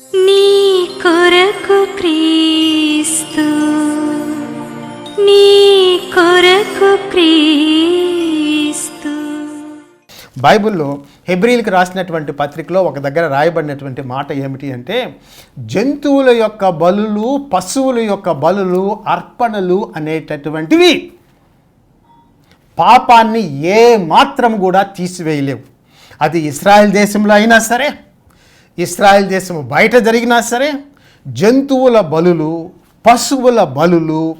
నీ కొరకు క్రీస్తు నీ కొరకు క్రీస్తు. బైబిల్లో హెబ్రిల్కి రాసినటువంటి పత్రికలో ఒక దగ్గర రాయబడినటువంటి మాట ఏమిటి అంటే జంతువుల యొక్క బలులు పశువుల యొక్క బలులు అర్పణలు అనేటటువంటివి పాపాన్ని ఏ మాత్రం కూడా తీసివేయలేవు. అది ఇస్రాయెల్ దేశంలో అయినా సరే ఇస్రాయల్ దేశం బయట జరిగినా సరే జంతువుల బలులు పశువుల బలులు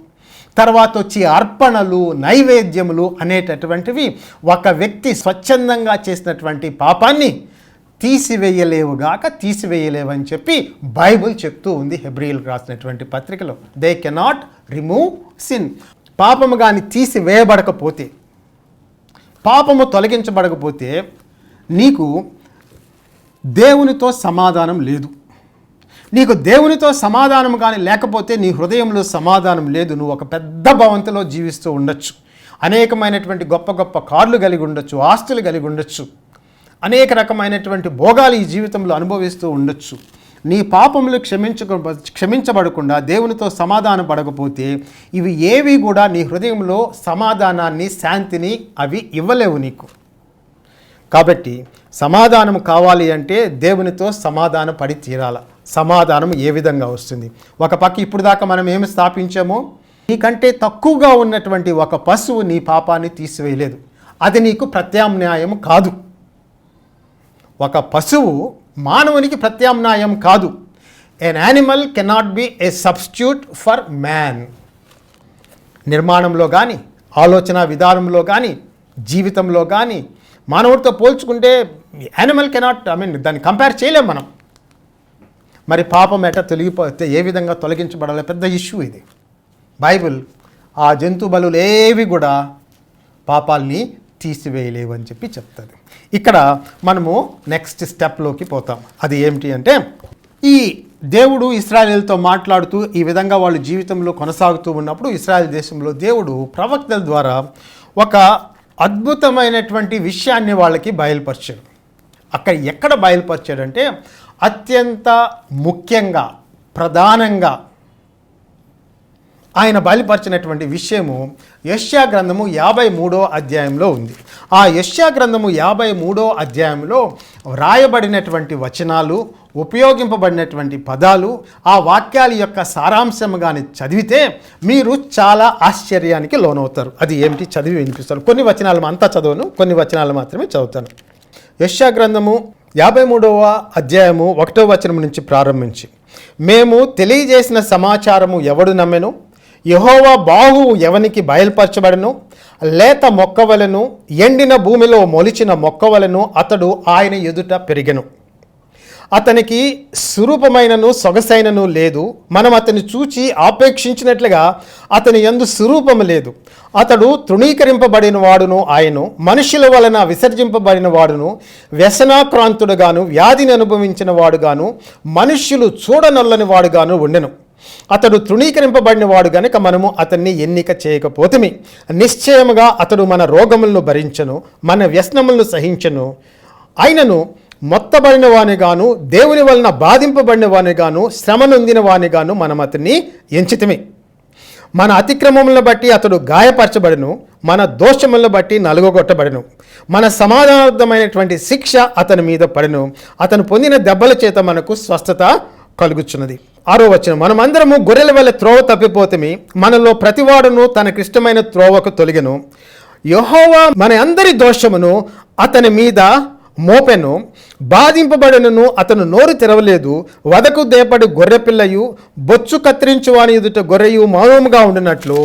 తర్వాత వచ్చి అర్పణలు నైవేద్యములు అనేటటువంటివి ఒక వ్యక్తి స్వచ్ఛందంగా చేసినటువంటి పాపాన్ని తీసివేయలేవుగాక తీసివేయలేవని చెప్పి బైబుల్ చెప్తూ ఉంది హెబ్రియల్ రాసినటువంటి పత్రికలో. దే కెనాట్ రిమూవ్ సిన్ పాపము కానీ తీసివేయబడకపోతే పాపము తొలగించబడకపోతే నీకు దేవునితో సమాధానం లేదు. నీకు దేవునితో సమాధానం కానీ లేకపోతే నీ హృదయంలో సమాధానం లేదు. నువ్వు ఒక పెద్ద భవంతిలో జీవిస్తూ ఉండొచ్చు. అనేకమైనటువంటి గొప్ప గొప్ప కార్లు కలిగి ఉండొచ్చు ఆస్తులు కలిగి ఉండొచ్చు. అనేక రకమైనటువంటి భోగాలు ఈ జీవితంలో అనుభవిస్తూ ఉండొచ్చు. నీ పాపములు క్షమించక క్షమించబడకుండా దేవునితో సమాధానం పడకపోతే ఇవి ఏవి కూడా నీ హృదయంలో సమాధానాన్ని శాంతిని అవి ఇవ్వలేవు నీకు. కాబట్టి సమాధానం కావాలి అంటే దేవునితో సమాధాన పడి తీరాల. సమాధానం ఏ విధంగా వస్తుంది? ఒక పక్క ఇప్పుడు దాకా మనం ఏమి స్థాపించామో? నీకంటే తక్కువగా ఉన్నటువంటి ఒక పశువు నీ పాపాన్ని తీసివేయలేదు. అది నీకు ప్రత్యామ్నాయం కాదు. ఒక పశువు మానవునికి ప్రత్యామ్నాయం కాదు. An animal cannot be a substitute for man నిర్మాణంలో కానీ ఆలోచన విధానంలో కానీ జీవితంలో కానీ మానవుడితో పోల్చుకుంటే యానిమల్ కెనాట్ ఐ మీన్ దాన్ని కంపేర్ చేయలేం మనం. మరి పాపం ఎట తొలగిపోతే ఏ విధంగా తొలగించబడాలి? పెద్ద ఇష్యూ ఇది. బైబిల్ ఆ జంతు బలులు ఏవి కూడా పాపాల్ని తీసివేయలేవు అని చెప్పి చెప్తుంది. ఇక్కడ మనము నెక్స్ట్ స్టెప్లోకి పోతాం. అది ఏమిటి అంటే ఈ దేవుడు ఇస్రాయేల్తో మాట్లాడుతూ ఈ విధంగా వాళ్ళు జీవితంలో కొనసాగుతూ ఉన్నప్పుడు ఇస్రాయల్ దేశంలో దేవుడు ప్రవక్తల ద్వారా ఒక అద్భుతమైనటువంటి విషయాన్ని వాళ్ళకి బయలుపరిచాడు. అక్కడ ఎక్కడ బయలుపరిచాడంటే అత్యంత ముఖ్యంగా ప్రధానంగా ఆయన బయలుపరిచినటువంటి విషయము యష్యా గ్రంథము యాభై మూడో అధ్యాయంలో ఉంది. ఆ యష్యా గ్రంథము యాభై మూడో అధ్యాయంలో వ్రాయబడినటువంటి వచనాలు ఉపయోగింపబడినటువంటి పదాలు ఆ వాక్యాల యొక్క సారాంశంగాని చదివితే మీరు చాలా ఆశ్చర్యానికి లోనవుతారు. అది ఏమిటి? చదివి వినిపిస్తారు కొన్ని వచనాలు అంతా చదవను. కొన్ని వచనాలు మాత్రమే చదువుతాను. యష్యా గ్రంథము యాభై మూడవ అధ్యాయము ఒకటో వచనం నుంచి ప్రారంభించి మేము తెలియజేసిన సమాచారము ఎవడు నమ్మెను? యహోవా బాహువు ఎవనికి బయలుపరచబడను? లేత మొక్కవలను ఎండిన భూమిలో మొలిచిన మొక్కవలను అతడు ఆయన ఎదుట పెరిగెను. అతనికి స్వరూపమైనను సొగసైనను లేదు. మనం అతన్ని చూచి ఆపేక్షించినట్లుగా అతని ఎందు స్వరూపం లేదు. అతడు తృణీకరింపబడిన వాడును ఆయను మనుషుల వలన విసర్జింపబడిన వాడును వ్యసనాక్రాంతుడుగాను వ్యాధిని అనుభవించిన వాడుగాను మనుష్యులు చూడనల్లని వాడుగాను ఉండెను. అతడు తృణీకరింపబడిన వాడు గనుక మనము అతన్ని ఎన్నిక చేయకపోతమి. నిశ్చయముగా అతడు మన రోగములను భరించను మన వ్యసనములను సహించను. అయినను మొత్తబడిన వానిగాను దేవుని వలన బాధింపబడిన వానిగాను శ్రమ నొందిన వానిగాను మనం అతన్ని ఎంచితమే. మన అతిక్రమములను బట్టి అతడు గాయపరచబడను మన దోషములను బట్టి నలుగొట్టబడను మన సమాధానార్థమైనటువంటి శిక్ష అతని మీద పడను. అతను పొందిన దెబ్బల చేత మనకు స్వస్థత కలుగుచున్నది. ఆరో వచ్చిన మనమందరము గొర్రెల వల్ల త్రోవ తప్పిపోతమి మనలో ప్రతివాడును తనకిష్టమైన త్రోవకు తొలిగను. యహోవా మన అందరి దోషమును అతని మీద మోపెను బాధింపబడినను అతను నోరు తెరవలేదు వదకు దేపడి గొర్రెపిల్లయు బొచ్చు కత్తిరించువాని ఎదుట గొర్రెయు మౌనముగా ఉండినట్లు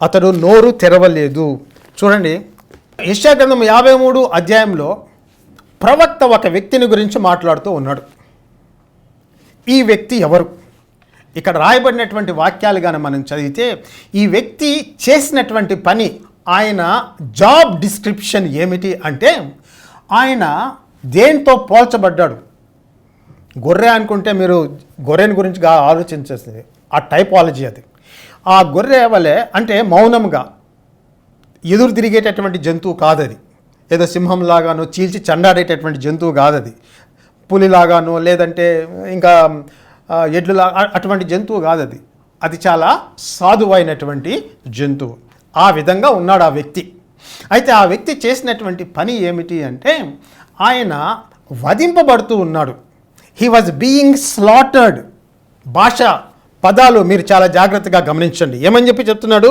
అతడు నోరు తెరవలేదు. చూడండి యశాగ్రంథం యాభై మూడు అధ్యాయంలో ప్రవక్త ఒక వ్యక్తిని గురించి మాట్లాడుతూ ఉన్నాడు. ఈ వ్యక్తి ఎవరు? ఇక్కడ రాయబడినటువంటి వాక్యాలు కానీ మనం చదివితే ఈ వ్యక్తి చేసినటువంటి పని ఆయన జాబ్ డిస్క్రిప్షన్ ఏమిటి అంటే ఆయన దేంతో పోల్చబడ్డాడు? గొర్రె అనుకుంటే మీరు గొర్రెని గురించి ఆలోచించేసింది. ఆలోచించేస్తుంది ఆ టైపాలజీ అది. ఆ గొర్రె వలె అంటే మౌనంగా ఎదురు తిరిగేటటువంటి జంతువు కాదది. ఏదో సింహంలాగానో చీల్చి చండాడేటటువంటి జంతువు కాదది. పులిలాగానో లేదంటే ఇంకా ఎడ్లులా అటువంటి జంతువు కాదది. అది అది చాలా సాధువైనటువంటి జంతువు. ఆ విధంగా ఉన్నాడు ఆ వ్యక్తి. అయితే ఆ వ్యక్తి చేసినటువంటి పని ఏమిటి అంటే ఆయన వధింపబడుతూ ఉన్నాడు. హీ వాజ్ బీయింగ్ స్లాటర్డ్ భాష పదాలు మీరు చాలా జాగ్రత్తగా గమనించండి. ఏమని చెప్పి చెప్తున్నాడు?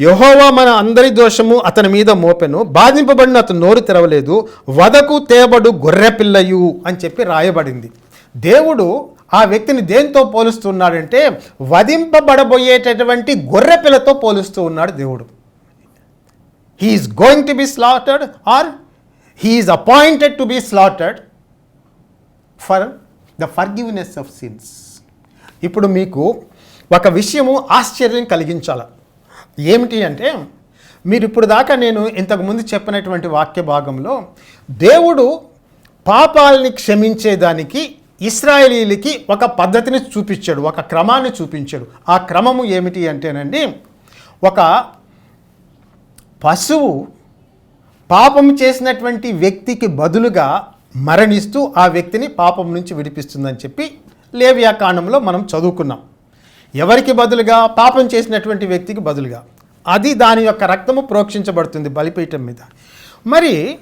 యహోవా మన అందరి దోషము అతని మీద మోపెను. బాధింపబడిన అతను నోరు తెరవలేదు. వదకు తేబడు గొర్రెపిల్లయు అని చెప్పి రాయబడింది. దేవుడు ఆ వ్యక్తిని దేంతో పోలుస్తున్నాడంటే వధింపబడబోయేటటువంటి గొర్రెపిల్లతో పోలుస్తూ ఉన్నాడు దేవుడు. He's going to be slaughtered or he's appointed to be slaughtered for the forgiveness of sins ఇప్పుడు మీకు ఒక విషయము ఆశ్చర్యం కలిగించాల. ఏమిటి అంటే మీరు ఇప్పుడు దాకా నేను ఇంతకుముందు చెప్పినటువంటి వాక్య భాగంలో దేవుడు పాపాలని క్షమించేదానికి ఇస్రాయేలీలకి ఒక పద్ధతిని చూపించాడు ఒక క్రమాన్ని చూపించాడు. ఆ క్రమము ఏమిటి అంటేనండి ఒక పశువు పాపం చేసినటువంటి వ్యక్తికి బదులుగా మరణిస్తూ ఆ వ్యక్తిని పాపం నుంచి విడిపిస్తుందని చెప్పి లేవియా కాండంలో మనం చదువుకున్నాం. ఎవరికి బదులుగా? పాపం చేసినటువంటి వ్యక్తికి బదులుగా. అది దాని యొక్క రక్తము ప్రోక్షించబడుతుంది బలిపీఠం మీద. మరి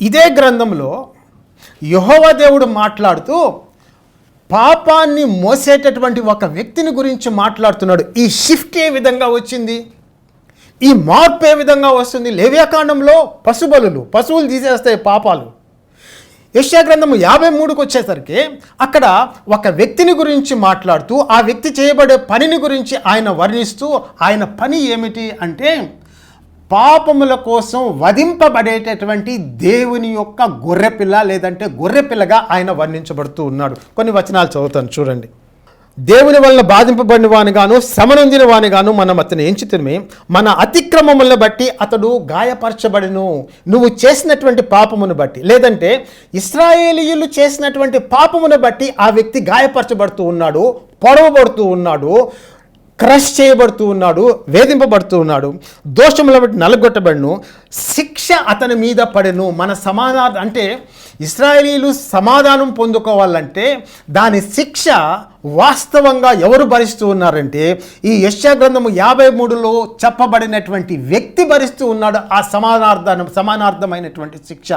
ఇదే గ్రంథంలో యహోవ దేవుడు మాట్లాడుతూ పాపాన్ని మోసేటటువంటి ఒక వ్యక్తిని గురించి మాట్లాడుతున్నాడు. ఈ షిఫ్ట్ ఏ విధంగా వచ్చింది? ఈ మార్పు ఏ విధంగా వస్తుంది? లేవ్యాకాండంలో పశుబలులు పశువులు తీసేస్తాయి పాపాలు. యెషయా గ్రంథము యాభై మూడుకు వచ్చేసరికి అక్కడ ఒక వ్యక్తిని గురించి మాట్లాడుతూ ఆ వ్యక్తి చేయబడే పనిని గురించి ఆయన వర్ణిస్తూ ఆయన పని ఏమిటి అంటే పాపముల కోసం వధింపబడేటటువంటి దేవుని యొక్క గొర్రెపిల్ల లేదంటే గొర్రెపిల్లగా ఆయన వర్ణించబడుతూ ఉన్నాడు. కొన్ని వచనాలు చదువుతాను చూడండి. దేవుని వలన బాధింపబడిన వానిగాను శ్రమనొందిన వానిగాను మనం అతను ఎంచుతుమే మన అతిక్రమములను బట్టి అతడు గాయపరచబడును. నువ్వు చేసినటువంటి పాపమును బట్టి. లేదంటే ఇస్రాయేలీయులు చేసినటువంటి పాపమును బట్టి ఆ వ్యక్తి గాయపరచబడుతూ ఉన్నాడు పొడవబడుతూ ఉన్నాడు. క్రష్ చేయబడుతూ ఉన్నాడు వేధింపబడుతూ ఉన్నాడు. దోషముల బట్టి నలగొట్టబడును. శిక్ష అతని మీద పడెను. మన సమాధానం అంటే ఇస్రాయేలీలు సమాధానం పొందుకోవాలంటే దాని శిక్ష వాస్తవంగా ఎవరు భరిస్తూ ఉన్నారంటే ఈ యశ్యా గ్రంథము యాభై మూడులో చెప్పబడినటువంటి వ్యక్తి భరిస్తూ ఉన్నాడు. ఆ సమానార్థం సమానార్థమైనటువంటి శిక్ష.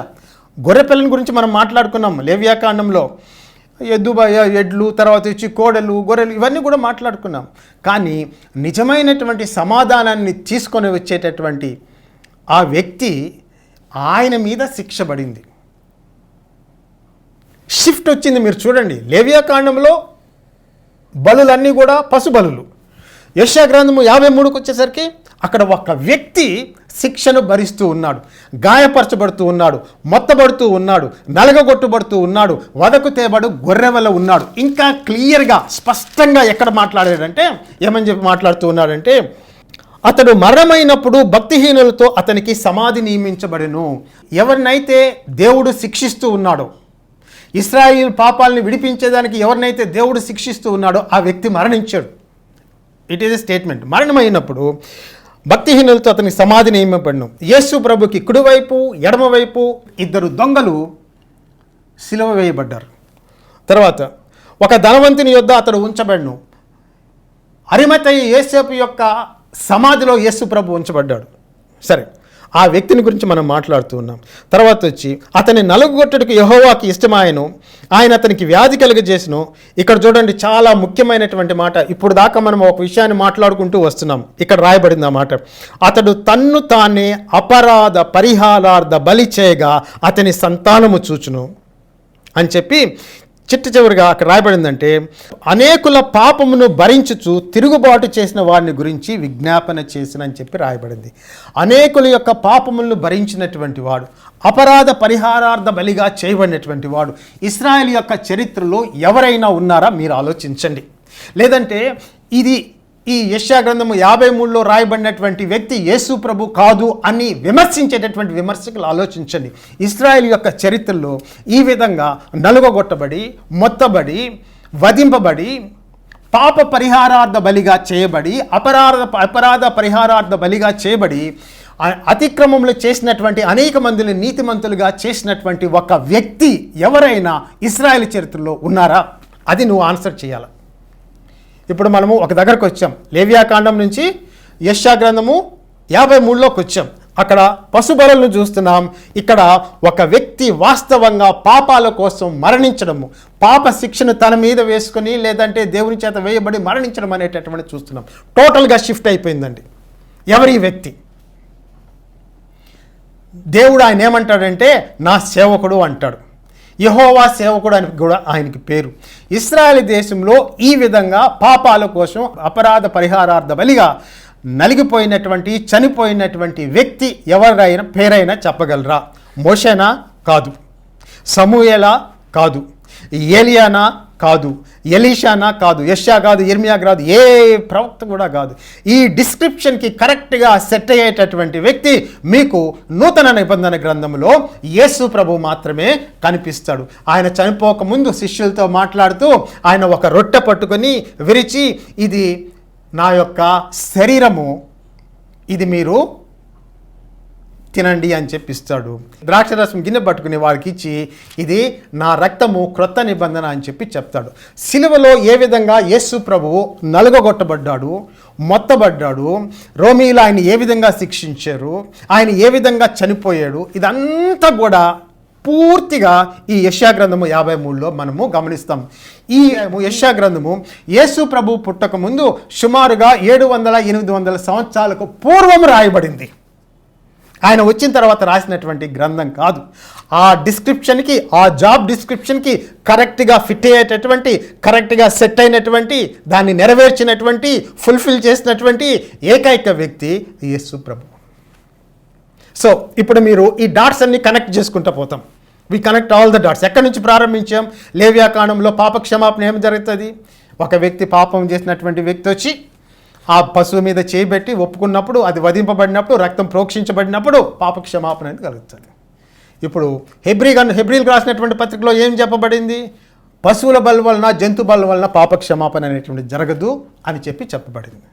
గొర్రెపిల్లని గురించి మనం మాట్లాడుకున్నాం లేవ్యాకాండంలో ఎద్దు ఎడ్లు తర్వాత వచ్చి కోడలు గొర్రెలు ఇవన్నీ కూడా మాట్లాడుకున్నాం. కానీ నిజమైనటువంటి సమాధానాన్ని తీసుకొని వచ్చేటటువంటి ఆ వ్యక్తి ఆయన మీద శిక్ష పడింది. షిఫ్ట్ వచ్చింది మీరు చూడండి. లేవియా కాండంలో బలులన్నీ కూడా పశు బలులు యశా గ్రంథము యాభై మూడుకు వచ్చేసరికి అక్కడ ఒక వ్యక్తి శిక్షను భరిస్తూ ఉన్నాడు గాయపరచబడుతూ ఉన్నాడు మొత్తబడుతూ ఉన్నాడు నలగగొట్టుబడుతూ ఉన్నాడు వదకు తేబడు గొర్రెవల ఉన్నాడు. ఇంకా క్లియర్గా స్పష్టంగా ఎక్కడ మాట్లాడాడంటే ఏమని చెప్పి మాట్లాడుతూ ఉన్నాడంటే అతడు మరణమైనప్పుడు భక్తిహీనులతో అతనికి సమాధి నియమించబడెను. ఎవరినైతే దేవుడు శిక్షిస్తూ ఉన్నాడో ఇస్రాయిల్ పాపాలని విడిపించేదానికి ఎవరినైతే దేవుడు శిక్షిస్తూ ఉన్నాడో ఆ వ్యక్తి మరణించాడు. ఇట్ ఈస్ ఎ స్టేట్మెంట్ మరణమైనప్పుడు భక్తిహీనులతో అతనికి సమాధి నియమపడిను యేసు ప్రభుకి కుడివైపు ఎడమవైపు ఇద్దరు దొంగలు సిలువ వేయబడ్డారు. తర్వాత ఒక ధనవంతుని యొద్ద అతడు ఉంచబడను. అరిమతయ్య యేసేపు యొక్క సమాధిలో యేసు ప్రభు ఉంచబడ్డాడు. సరే. ఆ వ్యక్తిని గురించి మనం మాట్లాడుతూ ఉన్నాం. తర్వాత వచ్చి అతని నలుగుగొట్టుడికి యహోవాకి ఇష్టమాయను ఆయన అతనికి వ్యాధి కలుగజేసను. ఇక్కడ చూడండి చాలా ముఖ్యమైనటువంటి మాట. ఇప్పుడు దాకా మనం ఒక విషయాన్ని మాట్లాడుకుంటూ వస్తున్నాం. ఇక్కడ రాయబడింది ఆ మాట. అతడు తన్ను తానే అపరాధ పరిహారార్థ బలి చేయగా అతని సంతానము చూచును అని చెప్పి చిట్ట చివరిగా అక్కడ రాయబడిందంటే అనేకుల పాపమును భరించుచు తిరుగుబాటు చేసిన వారిని గురించి విజ్ఞాపన చేసిన అని చెప్పి రాయబడింది. అనేకుల యొక్క పాపములను భరించినటువంటి వాడు అపరాధ పరిహారార్థ బలిగా చేయబడినటువంటి వాడు ఇస్రాయేల్ యొక్క చరిత్రలో ఎవరైనా ఉన్నారా? మీరు ఆలోచించండి. లేదంటే ఇది ఈ యశ్యా గ్రంథము యాభై మూడులో రాయబడినటువంటి వ్యక్తి యేసు ప్రభు కాదు అని విమర్శించేటటువంటి విమర్శకులు ఆలోచించండి. ఇస్రాయెల్ యొక్క చరిత్రలో ఈ విధంగా నలుగొట్టబడి మొత్తబడి వధింపబడి పాప పరిహారార్థ బలిగా చేయబడి అపరాధ అపరాధ పరిహారార్థ బలిగా చేయబడి అతిక్రమంలో చేసినటువంటి అనేక మందిని నీతిమంతులుగా చేసినటువంటి ఒక వ్యక్తి ఎవరైనా ఇస్రాయెల్ చరిత్రలో ఉన్నారా? అది నువ్వు ఆన్సర్ చేయాలి? ఇప్పుడు మనము ఒక దగ్గరకు వచ్చాం. లేవ్యాకాండం నుంచి యశా గ్రంథము యాభై మూడులోకి వచ్చాం. అక్కడ పశుబలను చూస్తున్నాం. ఇక్కడ ఒక వ్యక్తి వాస్తవంగా పాపాల కోసం మరణించడము పాప శిక్షను తన మీద వేసుకొని లేదంటే దేవుని చేత వేయబడి మరణించడం అనేటటువంటి చూస్తున్నాం. టోటల్గా షిఫ్ట్ అయిపోయిందండి. ఎవరి వ్యక్తి? దేవుడు ఆయన ఏమంటాడంటే నా సేవకుడు అంటాడు. యహోవా సేవకుడు అని కూడా ఆయనకి పేరు. ఇస్రాయల్ దేశంలో ఈ విధంగా పాపాల కోసం అపరాధ పరిహారార్థ బలిగా నలిగిపోయినటువంటి చనిపోయినటువంటి వ్యక్తి ఎవరైనా పేరైనా చెప్పగలరా? మోషేనా కాదు. సమూయేలా కాదు. ఏలియానా కాదు. ఎలీషానా కాదు యష్యా కాదు ఇర్మియా కాదు ఏ ప్రవక్త కూడా కాదు. ఈ డిస్క్రిప్షన్కి కరెక్ట్గా సెట్ అయ్యేటటువంటి వ్యక్తి మీకు నూతన నిబంధన గ్రంథంలో యేసు ప్రభు మాత్రమే కనిపిస్తాడు. ఆయన చనిపోకముందు శిష్యులతో మాట్లాడుతూ ఆయన ఒక రొట్టె పట్టుకొని విరిచి ఇది నా యొక్క శరీరము ఇది మీరు తినండి అని చెప్పిస్తాడు. ద్రాక్షరసం గిన్నె పట్టుకుని వారికి ఇచ్చి ఇది నా రక్తము క్రొత్త నిబంధన అని చెప్పి చెప్తాడు. సిలువలో ఏ విధంగా యేసు ప్రభువు నలుగగొట్టబడ్డాడు మొత్తబడ్డాడు రోమీలు ఆయన ఏ విధంగా శిక్షించారు ఆయన ఏ విధంగా చనిపోయాడు ఇదంతా కూడా పూర్తిగా ఈ యశాగ్రంథము యాభై మూడులో మనము గమనిస్తాం. ఈ యశాగ్రంథము యేసు ప్రభు పుట్టక ముందు సుమారుగా ఏడు వందల ఎనిమిది వందల సంవత్సరాలకు పూర్వం రాయబడింది. ఆయన వచ్చిన తర్వాత రాసినటువంటి గ్రంథం కాదు. ఆ డిస్క్రిప్షన్కి ఆ జాబ్ డిస్క్రిప్షన్కి కరెక్ట్గా ఫిట్ అయ్యేటటువంటి కరెక్ట్గా సెట్ అయినటువంటి దాన్ని నెరవేర్చినటువంటి ఫుల్ఫిల్ చేసినటువంటి ఏకైక వ్యక్తి యేసు ప్రభు. సో ఇప్పుడు మీరు ఈ డాట్స్ అన్ని కనెక్ట్ చేసుకుంటూ పోతాం. We connect all the dots ఎక్కడి నుంచి ప్రారంభించాం? లేవ్యాకాండంలో పాప క్షమాపణ ఏం జరుగుతుంది? ఒక వ్యక్తి పాపం చేసినటువంటి వ్యక్తి వచ్చి ఆ పశువు మీద చేయబెట్టి ఒప్పుకున్నప్పుడు అది వధింపబడినప్పుడు రక్తం ప్రోక్షించబడినప్పుడు పాప క్షమాపణ అనేది కలుగుతుంది. ఇప్పుడు హెబ్రి గన్ హెబ్రిల్ రాసినటువంటి పత్రికలో ఏం చెప్పబడింది? పశువుల బల వలన జంతు బల వలన పాప క్షమాపణ అనేటువంటి జరగదు అని చెప్పి చెప్పబడింది.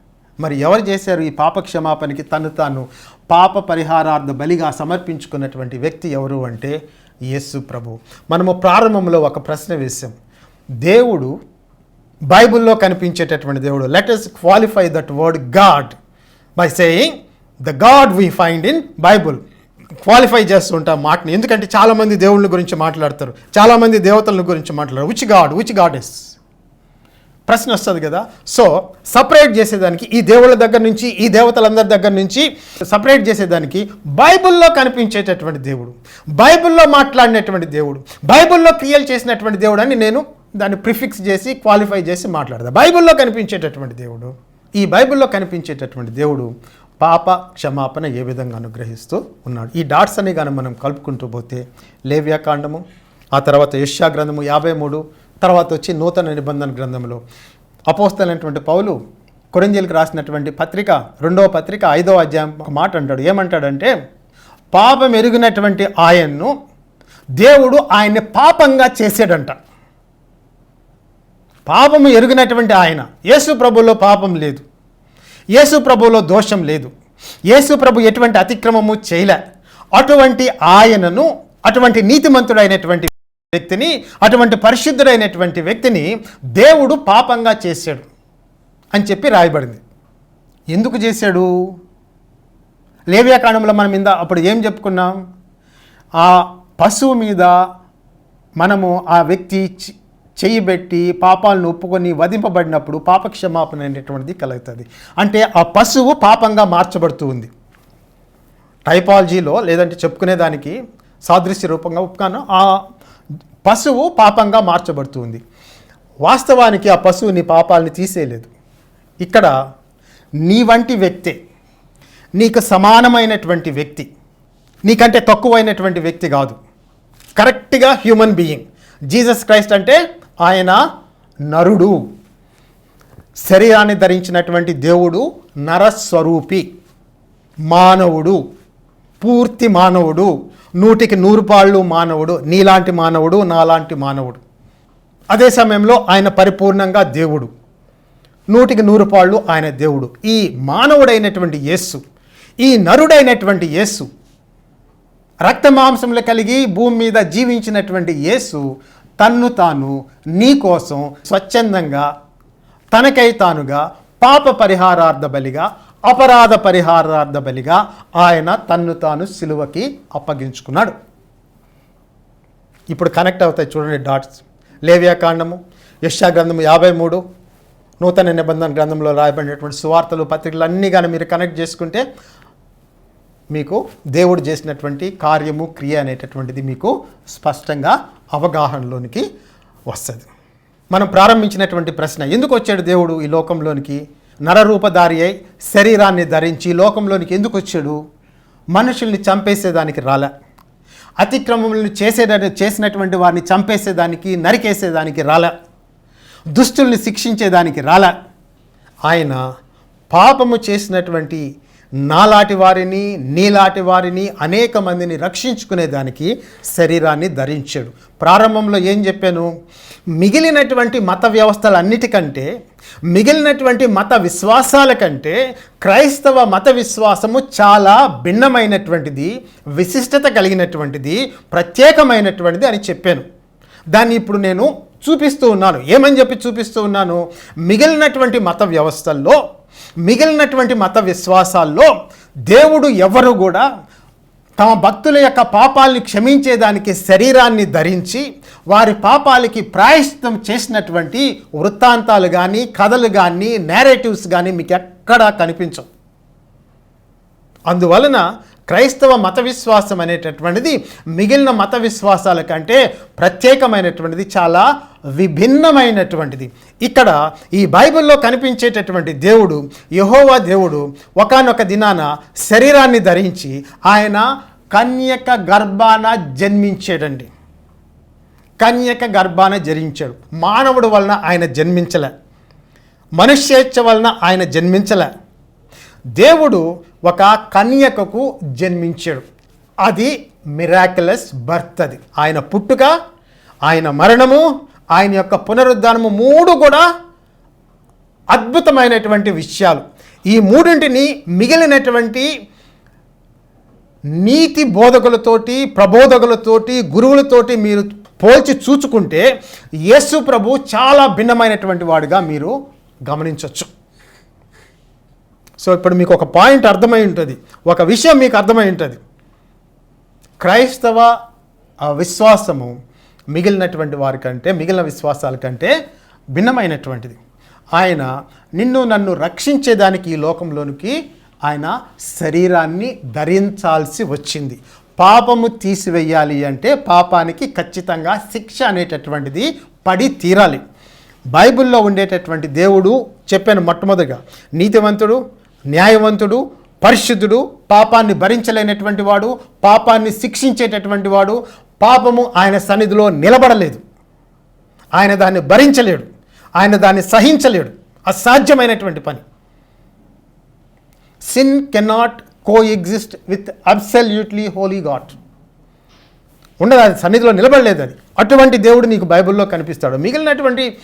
మరి ఎవరు చేశారు ఈ పాప క్షమాపణకి తను తాను పాప పరిహారార్థ బలిగా సమర్పించుకున్నటువంటి వ్యక్తి ఎవరు అంటే యేసు ప్రభు. మనము ప్రారంభంలో ఒక ప్రశ్న వేశాం. దేవుడు బైబిల్లో కనిపించేటటువంటి దేవుడు let us qualify that word God by saying the God we find in Bible qualify చేస్తుంటాం మాటని. ఎందుకంటే చాలామంది దేవుళ్ళ గురించి మాట్లాడతారు చాలామంది దేవతల గురించి మాట్లాడతారు which God which God is ప్రశ్న వస్తుంది కదా. సో సపరేట్ చేసేదానికి ఈ దేవుళ్ళ దగ్గర నుంచి ఈ దేవతలందరి దగ్గర నుంచి సపరేట్ చేసేదానికి బైబిల్లో కనిపించేటటువంటి దేవుడు బైబిల్లో మాట్లాడినటువంటి దేవుడు బైబిల్లో క్రియలు చేసినటువంటి దేవుడు అని నేను దాన్ని ప్రిఫిక్స్ చేసి క్వాలిఫై చేసి మాట్లాడదా. బైబిల్లో కనిపించేటటువంటి దేవుడు ఈ బైబిల్లో కనిపించేటటువంటి దేవుడు పాప క్షమాపణ ఏ విధంగా అనుగ్రహిస్తూ ఉన్నాడు. ఈ డాట్స్ అని కానీ మనం కలుపుకుంటూ పోతే లేవ్యాకాండము ఆ తర్వాత యష్యా గ్రంథము యాభై మూడు తర్వాత వచ్చి నూతన నిబంధన గ్రంథంలో అపోస్తలైనటువంటి పౌలు కొరంజీలకు రాసినటువంటి పత్రిక రెండవ పత్రిక ఐదవ అధ్యాయం ఒక మాట అంటాడు. ఏమంటాడంటే పాపం ఎరిగినటువంటి ఆయన్ను దేవుడు ఆయన్ని పాపంగా చేసాడంట పాపము ఎరుగినటువంటి ఆయన. యేసు ప్రభులో పాపం లేదు. యేసు ప్రభులో దోషం లేదు. యేసు ప్రభు ఎటువంటి అతిక్రమము చేయలే. అటువంటి ఆయనను అటువంటి నీతిమంతుడైనటువంటి వ్యక్తిని అటువంటి పరిశుద్ధుడైనటువంటి వ్యక్తిని దేవుడు పాపంగా చేశాడు అని చెప్పి రాయబడింది. ఎందుకు చేశాడు? లేవ్యాకాండంలో మనం ఇందా అప్పుడు ఏం చెప్పుకున్నాం? ఆ పశువు మీద మనము ఆ వ్యక్తి చేయబెట్టి పెట్టి పాపాలను ఒప్పుకొని వధింపబడినప్పుడు పాపక్షమాపణ అనేటువంటిది కలుగుతుంది. అంటే ఆ పశువు పాపంగా మార్చబడుతూ ఉంది. టైపాలజీలో లేదంటే చెప్పుకునేదానికి సాదృశ్య రూపంగా ఒప్పుకాను ఆ పశువు పాపంగా మార్చబడుతుంది వాస్తవానికి ఆ పశువు నీ పాపాలని తీసేయలేదు. ఇక్కడ నీ వంటి వ్యక్తే నీకు సమానమైనటువంటి వ్యక్తి నీకంటే తక్కువైనటువంటి వ్యక్తి కాదు. కరెక్ట్గా హ్యూమన్ బీయింగ్. జీసస్ క్రైస్ట్ అంటే ఆయన నరుడు. శరీరాన్ని ధరించినటువంటి దేవుడు నరస్వరూపి మానవుడు పూర్తి మానవుడు నూటికి నూరు పాళ్ళు మానవుడు నీలాంటి మానవుడు నాలాంటి మానవుడు. అదే సమయంలో ఆయన పరిపూర్ణంగా దేవుడు. నూటికి నూరు పాళ్ళు ఆయన దేవుడు. ఈ మానవుడైనటువంటి యేస్సు ఈ నరుడైనటువంటి రక్త మాంసములు కలిగి భూమి మీద జీవించినటువంటి యేసు తన్ను తాను నీ కోసం స్వచ్ఛందంగా తనకై తానుగా పాప పరిహారార్థ బలిగా అపరాధ పరిహారార్థ బలిగా ఆయన తన్ను తాను సిలువకి అప్పగించుకున్నాడు. ఇప్పుడు కనెక్ట్ అవుతాయి చూడండి డాట్స్. లేవ్యాకాండము యశా గ్రంథము యాభై మూడు నూతన నిబంధన గ్రంథంలో రాయబడినటువంటి సువార్తలు పత్రికలు అన్నీ కానీ మీరు కనెక్ట్ చేసుకుంటే మీకు దేవుడు చేసినటువంటి కార్యము క్రియ అనేటటువంటిది మీకు స్పష్టంగా అవగాహనలోనికి వస్తుంది. మనం ప్రారంభించినటువంటి ప్రశ్న ఎందుకు వచ్చాడు దేవుడు ఈ లోకంలోనికి? నరరూపధారి అయి శరీరాన్ని ధరించి లోకంలోనికి ఎందుకు వచ్చాడు? మనుషుల్ని చంపేసేదానికి రాలే. అతిక్రమములను చేసేదాన్ని చేసినటువంటి వారిని చంపేసేదానికి నరికేసేదానికి రాలే. దుష్టుల్ని శిక్షించేదానికి రాలే. ఆయన పాపము చేసినటువంటి నాలాటి వారిని నీలాటి వారిని అనేక మందిని రక్షించుకునేదానికి శరీరాన్ని ధరించాడు. ప్రారంభంలో ఏం చెప్పాను? మిగిలినటువంటి మత వ్యవస్థలన్నిటికంటే మిగిలినటువంటి మత విశ్వాసాల కంటే క్రైస్తవ మత విశ్వాసము చాలా భిన్నమైనటువంటిది విశిష్టత కలిగినటువంటిది ప్రత్యేకమైనటువంటిది అని చెప్పాను. దాన్ని ఇప్పుడు నేను చూపిస్తూ ఉన్నాను. ఏమని చెప్పి చూపిస్తూ ఉన్నాను? మిగిలినటువంటి మత వ్యవస్థల్లో మిగిలినటువంటి మత విశ్వాసాల్లో దేవుడు ఎవరు కూడా తమ భక్తుల యొక్క పాపాల్ని క్షమించేదానికి శరీరాన్ని ధరించి వారి పాపాలకి ప్రాయశ్చితం చేసినటువంటి వృత్తాంతాలు కానీ కథలు కానీ నేరేటివ్స్ కానీ మీకు ఎక్కడా కనిపించవు. అందువలన క్రైస్తవ మత విశ్వాసం అనేటటువంటిది మిగిలిన మత విశ్వాసాల కంటే ప్రత్యేకమైనటువంటిది చాలా విభిన్నమైనటువంటిది. ఇక్కడ ఈ బైబిల్లో కనిపించేటటువంటి దేవుడు యహోవా దేవుడు ఒకానొక దినాన శరీరాన్ని ధరించి ఆయన కన్యక గర్భాన జన్మించాడండి. కన్యక గర్భాన జరించాడు. మానవుడు వలన ఆయన జన్మించలే. మనుష్యేచ్ఛ వలన ఆయన జన్మించలే. దేవుడు ఒక కన్యకకు జన్మించాడు. అది మిరాకులస్ బర్త్ అది. ఆయన పుట్టుక ఆయన మరణము ఆయన యొక్క పునరుద్ధానము మూడు కూడా అద్భుతమైనటువంటి విషయాలు. ఈ మూడింటిని మిగిలినటువంటి నీతి బోధకులతోటి ప్రబోధకులతోటి గురువులతోటి మీరు పోల్చి చూచుకుంటే యేసు ప్రభు చాలా భిన్నమైనటువంటి వాడిగా మీరు గమనించవచ్చు సో ఇప్పుడు మీకు ఒక పాయింట్ అర్థమై ఉంటుంది. ఒక విషయం మీకు అర్థమై ఉంటుంది. క్రైస్తవ విశ్వాసము మిగిలినటువంటి వారి కంటే మిగిలిన విశ్వాసాల కంటే భిన్నమైనటువంటిది. ఆయన నిన్ను నన్ను రక్షించేదానికి ఈ లోకంలోనికి ఆయన శరీరాన్ని ధరించాల్సి వచ్చింది. పాపము తీసివేయాలి అంటే పాపానికి ఖచ్చితంగా శిక్ష అనేటటువంటిది పడి తీరాలి. బైబిల్లో ఉండేటటువంటి దేవుడు చెప్పాను మొట్టమొదటిగా నీతివంతుడు న్యాయవంతుడు పరిశుద్ధుడు పాపాన్ని భరించలేనటువంటి వాడు పాపాన్ని శిక్షించేటటువంటి వాడు పాపము ఆయన సన్నిధిలో నిలబడలేదు. ఆయన దాన్ని భరించలేడు. ఆయన దాన్ని సహించలేడు. అసాధ్యమైనటువంటి పని. Sin cannot coexist with absolutely holy God ఉండదు అది సన్నిధిలో నిలబడలేదు అది. అటువంటి దేవుడు నీకు బైబిల్లో కనిపిస్తాడు. మిగిలినటువంటి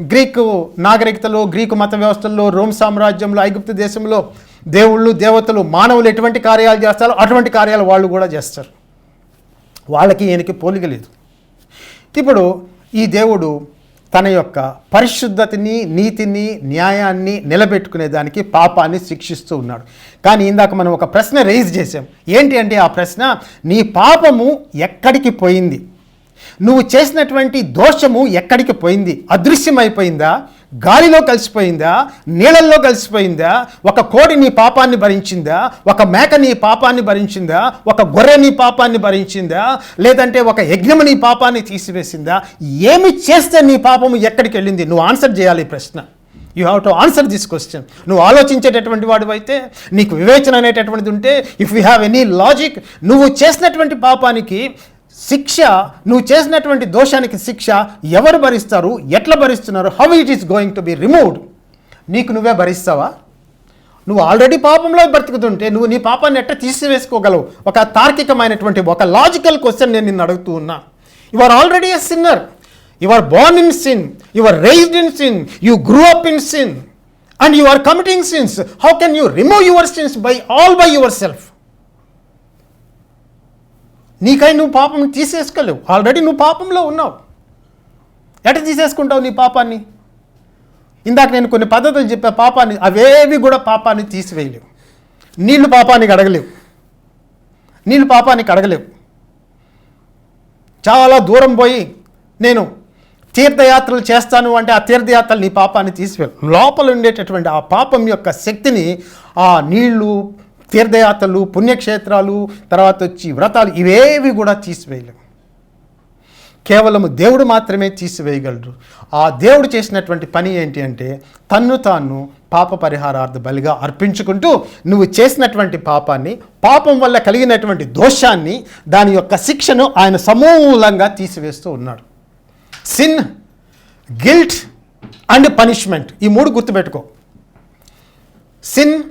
గ్రీకు నాగరికతలో గ్రీకు మత వ్యవస్థల్లో రోమ్ సామ్రాజ్యంలో ఐగుప్తు దేశంలో దేవుళ్ళు దేవతలు మానవులు ఎటువంటి కార్యాలు చేస్తారో అటువంటి కార్యాలు వాళ్ళు కూడా చేస్తారు. వాళ్ళకి ఈయనకి పోలిక లేదు. ఇప్పుడు ఈ దేవుడు తన యొక్క పరిశుద్ధతని నీతిని న్యాయాన్ని నిలబెట్టుకునే దానికి పాపాన్ని శిక్షిస్తూ ఉన్నాడు. కానీ ఇందాక మనం ఒక ప్రశ్న రేజ్ చేసాం ఏంటి అంటే ఆ ప్రశ్న నీ పాపము ఎక్కడికి పోయింది? నువ్వు చేసినటువంటి దోషము ఎక్కడికి పోయింది? అదృశ్యమైపోయిందా? గాలిలో కలిసిపోయిందా? నీళ్ళల్లో కలిసిపోయిందా? ఒక కోడి నీ పాపాన్ని భరించిందా? ఒక మేక నీ పాపాన్ని భరించిందా? ఒక గొర్రె నీ పాపాన్ని భరించిందా? లేదంటే ఒక యజ్ఞము నీ పాపాన్ని తీసివేసిందా? ఏమి చేస్తే నీ పాపము ఎక్కడికి వెళ్ళింది? నువ్వు ఆన్సర్ చేయాలి ఈ ప్రశ్న. You have to answer this question నువ్వు ఆలోచించేటటువంటి వాడు అయితే నీకు వివేచన అనేటటువంటిది ఉంటే if you have any logic నువ్వు చేసినటువంటి పాపానికి శిక్ష నువ్వు చేసినటువంటి దోషానికి శిక్ష ఎవరు భరిస్తారు ఎట్లా భరిస్తున్నారు how it is going to be removed నీకు నువ్వే భరిస్తావా? నువ్వు ఆల్రెడీ పాపంలో బ్రతుకుతుంటే నువ్వు నీ పాపాన్ని ఎట్లా తీసివేసుకోగలవు? ఒక తార్కికమైనటువంటి ఒక లాజికల్ క్వశ్చన్ నేను నిన్ను అడుగుతూ ఉన్నా. You are already a sinner you are born in sin you are raised in sin you grew up in sin and you are committing sins how can you remove your sins by all by yourself నీకై నువ్వు పాపం తీసేసుకోలేవు already నువ్వు పాపంలో ఉన్నావు. ఎట తీసేసుకుంటావు నీ పాపాన్ని? ఇందాక నేను కొన్ని పద్ధతులు చెప్పే పాపాన్ని అవేవి కూడా పాపాన్ని తీసివేయలేవు. నీళ్ళు పాపానికి అడగలేవు. నీళ్ళు పాపానికి అడగలేవు. చాలా దూరం పోయి నేను తీర్థయాత్రలు చేస్తాను అంటే ఆ తీర్థయాత్రలు నీ పాపాన్ని తీసివేరు లోపల ఉండేటటువంటి ఆ పాపం యొక్క శక్తిని ఆ నీళ్ళు తీర్థయాత్రలు పుణ్యక్షేత్రాలు తర్వాత వచ్చి వ్రతాలు ఇవేవి కూడా తీసివేయలేము కేవలం దేవుడు మాత్రమే తీసివేయగలరు ఆ దేవుడు చేసినటువంటి పని ఏంటి అంటే తన్ను తాను పాప పరిహారార్థ బలిగా అర్పించుకుంటూ నువ్వు చేసినటువంటి పాపాన్ని పాపం వల్ల కలిగినటువంటి దోషాన్ని దాని యొక్క శిక్షను ఆయన సమూలంగా తీసివేస్తూ ఉన్నాడు. సిన్ గిల్ట్ అండ్ పనిష్మెంట్ ఈ మూడు గుర్తుపెట్టుకో. సిన్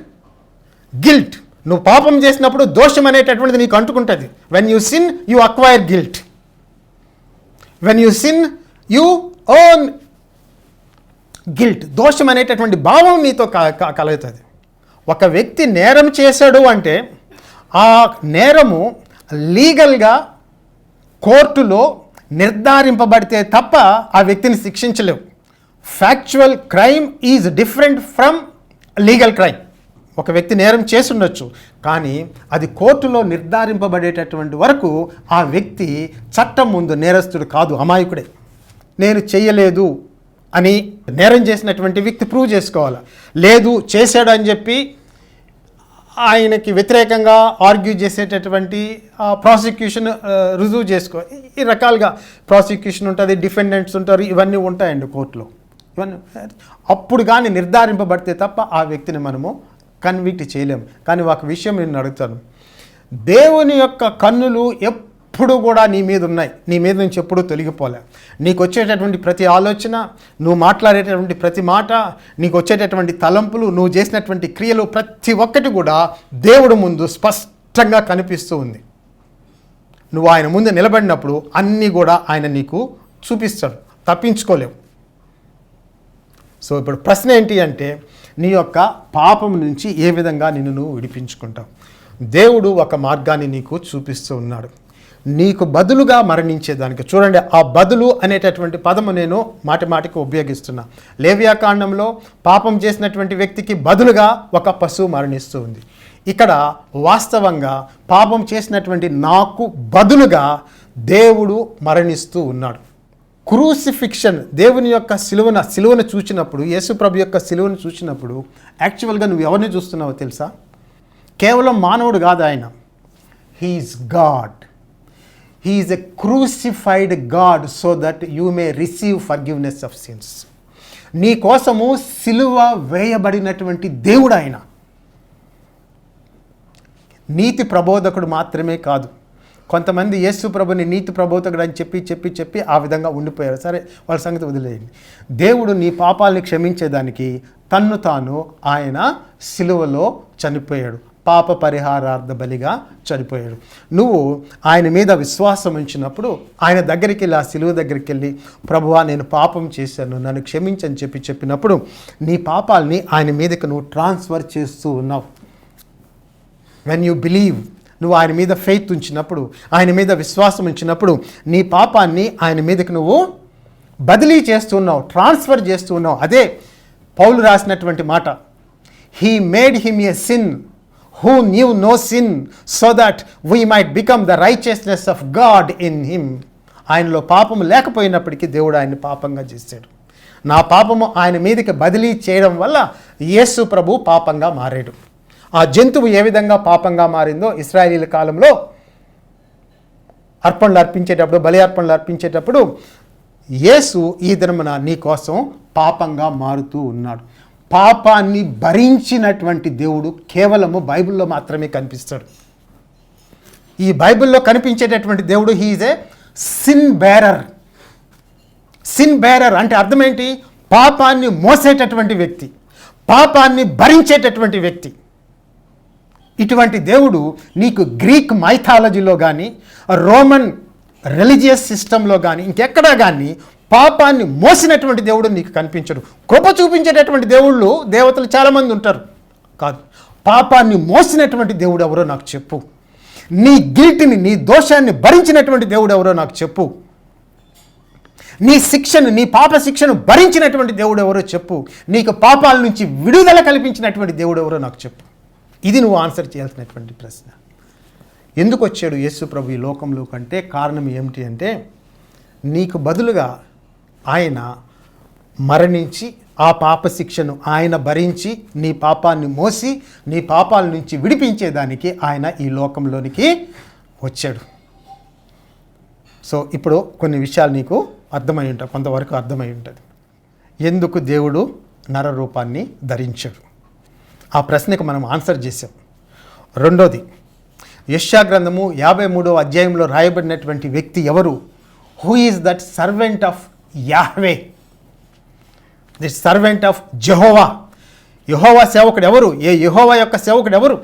గిల్ట్ నువ్వు పాపం చేసినప్పుడు దోషం అనేటటువంటిది నీకు అంటుకుంటుంది. When you sin you acquire guilt when you sin you own guilt దోషం అనేటటువంటి భావం నీతో కలుగుతుంది. ఒక వ్యక్తి నేరం చేశాడు అంటే ఆ నేరము లీగల్గా కోర్టులో నిర్ధారింపబడితే తప్ప ఆ వ్యక్తిని శిక్షించలేవు. Factual crime is different from legal crime ఒక వ్యక్తి నేరం చేసుండొచ్చు కానీ అది కోర్టులో నిర్ధారింపబడేటటువంటి వరకు ఆ వ్యక్తి చట్టం ముందు నేరస్తుడు కాదు అమాయకుడే. నేను చెయ్యలేదు అని నేరం చేసినటువంటి వ్యక్తి ప్రూవ్ చేసుకోవాలి? లేదు చేశాడు అని చెప్పి ఆయనకి వ్యతిరేకంగా ఆర్గ్యూ చేసేటటువంటి ప్రాసిక్యూషన్ రుజువు చేసుకో ఈ రకాలుగా ప్రాసిక్యూషన్ ఉంటుంది డిఫెండెంట్స్ ఉంటారు ఇవన్నీ ఉంటాయండి కోర్టులో. ఇవన్నీ అప్పుడు కానీ నిర్ధారింపబడితే తప్ప ఆ వ్యక్తిని మనము కన్విక్ట్ చేయలేము. కానీ ఒక విషయం నేను అడుగుతాను. దేవుని యొక్క కన్నులు ఎప్పుడు కూడా నీ మీద ఉన్నాయి. నీ మీద నుంచి ఎప్పుడూ తొలగిపోలే. నీకు వచ్చేటటువంటి ప్రతి ఆలోచన నువ్వు మాట్లాడేటటువంటి ప్రతి మాట నీకు వచ్చేటటువంటి తలంపులు నువ్వు చేసినటువంటి క్రియలు ప్రతి ఒక్కటి కూడా దేవుడు ముందు స్పష్టంగా కనిపిస్తూ ఉంది. నువ్వు ఆయన ముందు నిలబడినప్పుడు అన్నీ కూడా ఆయన నీకు చూపిస్తాడు. తప్పించుకోలేవు. సో ఇప్పుడు ప్రశ్న ఏంటి అంటే నీ యొక్క పాపం నుంచి ఏ విధంగా నిన్ను నువ్వు విడిపించుకుంటావు? దేవుడు ఒక మార్గాన్ని నీకు చూపిస్తూ ఉన్నాడు. నీకు బదులుగా మరణించేదానికి చూడండి ఆ బదులు అనేటటువంటి పదము నేను మాటి మాటికి ఉపయోగిస్తున్నా. లేవ్యాకాండంలో పాపం చేసినటువంటి వ్యక్తికి బదులుగా ఒక పశువు మరణిస్తూ ఉంది. ఇక్కడ వాస్తవంగా పాపం చేసినటువంటి నాకు బదులుగా దేవుడు మరణిస్తూ ఉన్నాడు. క్రూసిఫిక్షన్ దేవుని యొక్క సిలువన సిలువను చూచినప్పుడు యేసు ప్రభు యొక్క సిలువను చూసినప్పుడు యాక్చువల్గా నువ్వు ఎవరిని చూస్తున్నావో తెలుసా? కేవలం మానవుడు కాదు ఆయన. He is God he is a crucified God so that you may receive forgiveness of sins నీ కోసము సిలువ వేయబడినటువంటి దేవుడు ఆయన. నీతి ప్రబోధకుడు మాత్రమే కాదు. కొంతమంది యేసు ప్రభుని నీతి ప్రబోధకుడు అని చెప్పి చెప్పి చెప్పి ఆ విధంగా ఉండిపోయారు. సరే వాళ్ళ సంగతి వదిలేయండి. దేవుడు నీ పాపాలని క్షమించేదానికి తన్ను తాను ఆయన సిలువలో చనిపోయాడు. పాప పరిహారార్థ బలిగా చనిపోయాడు. నువ్వు ఆయన మీద విశ్వాసం ఉంచినప్పుడు ఆయన దగ్గరికి వెళ్ళి ఆ సిలువ దగ్గరికి వెళ్ళి ప్రభువా నేను పాపం చేశాను నన్ను క్షమించని చెప్పి చెప్పినప్పుడు నీ పాపాలని ఆయన మీదకి నువ్వు ట్రాన్స్ఫర్ చేస్తూ ఉన్నావు. వెన్ యూ బిలీవ్ నువ్వు ఆయన మీద ఫెయిత్ ఉంచినప్పుడు ఆయన మీద విశ్వాసం ఉంచినప్పుడు నీ పాపాన్ని ఆయన మీదకి నువ్వు బదిలీ చేస్తున్నావు ట్రాన్స్ఫర్ చేస్తున్నావు అదే పౌలు రాసినటువంటి మాట. He made him a sin who knew no sin so that we might become the righteousness of God in him ఆయనలో పాపము లేకపోయినప్పటికీ దేవుడు ఆయన్ని పాపంగా చేశాడు. నా పాపము ఆయన మీదకి బదిలీ చేయడం వల్ల యేసు ప్రభు పాపంగా మారాడు. ఆ జంతువు ఏ విధంగా పాపంగా మారిందో ఇస్రాయేలీల కాలంలో అర్పణలు అర్పించేటప్పుడు బలి అర్పణలు అర్పించేటప్పుడు యేసు ఈ ధర్మన నీ కోసం పాపంగా మారుతూ ఉన్నాడు. పాపాన్ని భరించినటువంటి దేవుడు కేవలము బైబిల్లో మాత్రమే కనిపిస్తాడు. ఈ బైబిల్లో కనిపించేటటువంటి దేవుడు he is a sin bearer sin bearer అంటే అర్థం ఏంటి? పాపాన్ని మోసేటటువంటి వ్యక్తి. పాపాన్ని భరించేటటువంటి వ్యక్తి. ఇటువంటి దేవుడు నీకు గ్రీక్ మైథాలజీలో కానీ రోమన్ రిలీజియస్ సిస్టంలో కానీ ఇంకెక్కడా కానీ పాపాన్ని మోసినటువంటి దేవుడు నీకు కనిపించడు. కృప చూపించేటటువంటి దేవుళ్ళు దేవతలు చాలామంది ఉంటారు. కాదు పాపాన్ని మోసినటువంటి దేవుడు ఎవరో నాకు చెప్పు. నీ గిల్టిని నీ దోషాన్ని భరించినటువంటి దేవుడు ఎవరో నాకు చెప్పు. నీ శిక్షను నీ పాప శిక్షను భరించినటువంటి దేవుడు ఎవరో చెప్పు. నీకు పాపాల నుంచి విడుదల కల్పించినటువంటి దేవుడు ఎవరో నాకు చెప్పు. ఇది నువ్వు ఆన్సర్ చేయాల్సినటువంటి ప్రశ్న. ఎందుకు వచ్చాడు యేసు ప్రభు ఈ లోకంలో కంటే? కారణం ఏమిటి అంటే నీకు బదులుగా ఆయన మరణించి ఆ పాప శిక్షను ఆయన భరించి నీ పాపాన్ని మోసి నీ పాపాల నుంచి విడిపించేదానికి ఆయన ఈ లోకంలోనికి వచ్చాడు. సో ఇప్పుడు కొన్ని విషయాలు నీకు అర్థమై ఉంటాయి కొంతవరకు అర్థమై ఉంటుంది. ఎందుకు దేవుడు నర రూపాన్ని ధరించాడు? ఆ ప్రశ్నకు మనం ఆన్సర్ చేసాం రెండోది యష్యా గ్రంథము యాభై మూడో అధ్యాయంలో రాయబడినటువంటి వ్యక్తి ఎవరు? Who is that servant of Yahweh the servant of Jehovah యహోవా సేవకుడు ఎవరు? ఏ యహోవా యొక్క సేవకుడు ఎవరు?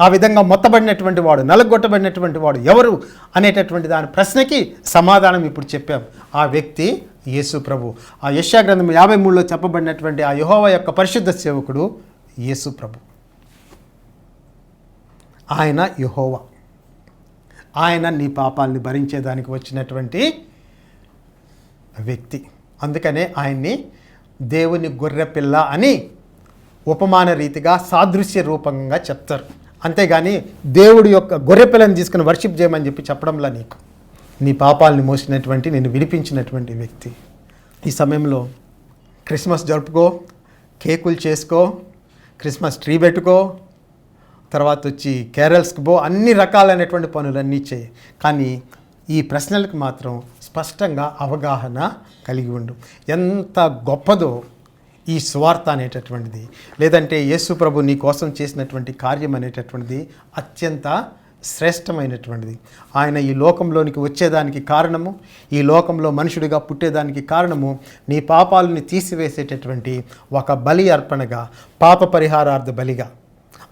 ఆ విధంగా మొత్తబడినటువంటి వాడు నలగొట్టబడినటువంటి వాడు ఎవరు? అనేటటువంటి దాని ప్రశ్నకి సమాధానం ఇప్పుడు చెప్పాం. ఆ వ్యక్తి యేసు ప్రభు. ఆ యశా గ్రంథం యాభై మూడులో చెప్పబడినటువంటి ఆ యహోవా యొక్క పరిశుద్ధ సేవకుడు యేసు ప్రభు. ఆయన యహోవా. ఆయన నీ పాపాలని భరించేదానికి వచ్చినటువంటి వ్యక్తి. అందుకనే ఆయన్ని దేవుని గొర్రెపిల్ల అని ఉపమాన రీతిగా సాదృశ్య రూపంగా చెప్తారు. అంతేగాని దేవుడి యొక్క గొర్రెపిల్లని తీసుకుని వర్షిప్ చేయమని చెప్పి చెప్పడంలా నీకు. నీ పాపాలని మోసినటువంటి నేను విడిపించినటువంటి వ్యక్తి. ఈ సమయంలో క్రిస్మస్ జరుపుకో కేకులు చేసుకో క్రిస్మస్ ట్రీ పెట్టుకో తర్వాత వచ్చి కేరల్స్కి పో అన్ని రకాలైనటువంటి పనులన్నీ చేయి. కానీ ఈ ప్రశ్నలకు మాత్రం స్పష్టంగా అవగాహన కలిగి ఉండు. ఎంత గొప్పదో ఈ స్వార్థ అనేటటువంటిది. లేదంటే యేసు ప్రభు నీ కోసం చేసినటువంటి కార్యం అనేటటువంటిది అత్యంత శ్రేష్టమైనటువంటిది. ఆయన ఈ లోకంలోనికి వచ్చేదానికి కారణము ఈ లోకంలో మనుషుడిగా పుట్టేదానికి కారణము నీ పాపాలని తీసివేసేటటువంటి ఒక బలి అర్పణగా పాప పరిహారార్థ బలిగా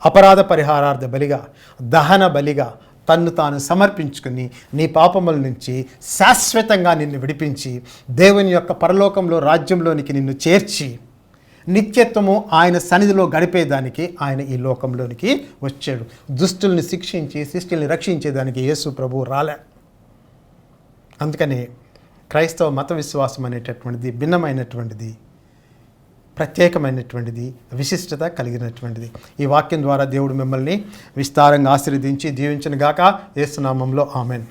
అపరాధ పరిహారార్థ బలిగా దహన బలిగా తన్ను తాను సమర్పించుకుని నీ పాపముల నుంచి శాశ్వతంగా నిన్ను విడిపించి దేవుని యొక్క పరలోకంలో రాజ్యంలోనికి నిన్ను చేర్చి నిత్యత్వము ఆయన సన్నిధిలో గడిపేదానికి ఆయన ఈ లోకంలోనికి వచ్చాడు. దుష్టుల్ని శిక్షించి శిష్టుల్ని రక్షించేదానికి యేసు ప్రభువు రాలే. అందుకని క్రైస్తవ మత విశ్వాసం అనేటటువంటిది భిన్నమైనటువంటిది ప్రత్యేకమైనటువంటిది విశిష్టత కలిగినటువంటిది. ఈ వాక్యం ద్వారా దేవుడు మిమ్మల్ని విస్తారంగా ఆశీర్వదించి దీవించిన గాక ఏసునామంలో ఆమెన్.